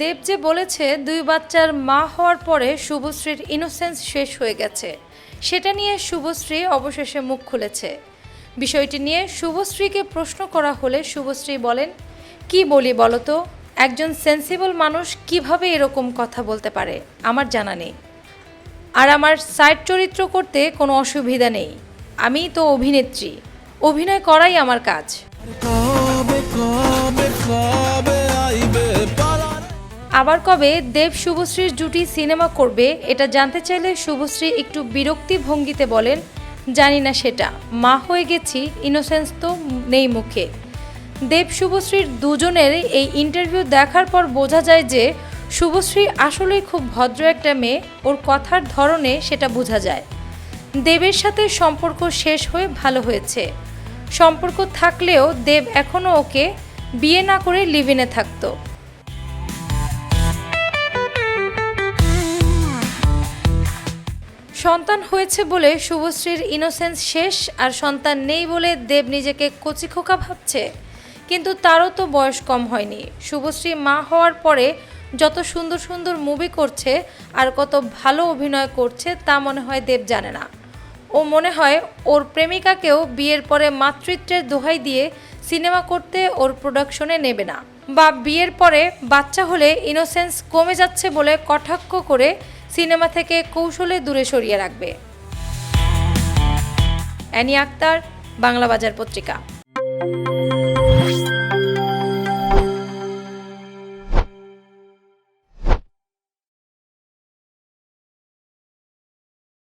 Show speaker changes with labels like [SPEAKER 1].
[SPEAKER 1] দেব যে বলেছে, দুই বাচ্চার মা হওয়ার পরে শুভশ্রীর ইনোসেন্স শেষ হয়ে গেছে। সেটা নিয়ে শুভশ্রী অবশেষে মুখ খুলেছে। বিষয়টি নিয়ে শুভশ্রীকে প্রশ্ন করা হলে শুভশ্রী বলেন, কি বলি বলো তো একজন সেন্সিবল মানুষ কীভাবে এরকম কথা বলতে পারে? আমার জানা নেই। আর আমার সাইড চরিত্র করতে কোনো অসুবিধা নেই। আমি তো অভিনেত্রী। অভিনয় করাই আমার কাজ। আবার কবে দেব শুভশ্রীর জুটি সিনেমা করবে, এটা জানতে চাইলে শুভশ্রী একটু বিরক্তি ভঙ্গিতে বলেন, জানি না সেটা, মা হয়ে গেছি ইনোসেন্স তো নেই মুখে। দেব শুভশ্রীর দুজনের এই ইন্টারভিউ দেখার পর বোঝা যায় যে শুভশ্রী আসলেই খুব ভদ্র একটা মেয়ে, ওর কথার ধরনে সেটা বোঝা যায়। দেবের সাথে সম্পর্ক শেষ হয়ে ভালো হয়েছে। সম্পর্ক থাকলেও দেব এখনও ওকে বিয়ে না করে লিভিনে থাকতো। সন্তান হয়েছে বলে শুভশ্রীর ইনোসেন্স শেষ আর সন্তান নেই বলে দেব নিজেকে কচি খোকা ভাবছে। কিন্তু তারও তো বয়স কম হয়নি। শুভশ্রী মা হওয়ার পরে যত সুন্দর সুন্দর মুভি করছে আর কত ভালো অভিনয় করছে তা মনে হয় দেব জানে না। ও মনে হয় ওর প্রেমিকাকেও বিয়ের পরে মাতৃত্বের দোহাই দিয়ে সিনেমা করতে ওর প্রোডাকশনে নেবে না। বা বিয়ের পরে বাচ্চা হলে ইনোসেন্স কমে যাচ্ছে বলে কটাক্ষ করে সিনেমা থেকে কৌশলে দূরে সরিয়ে রাখবে। অ্যানি আক্তার বাংলা বাজার পত্রিকা।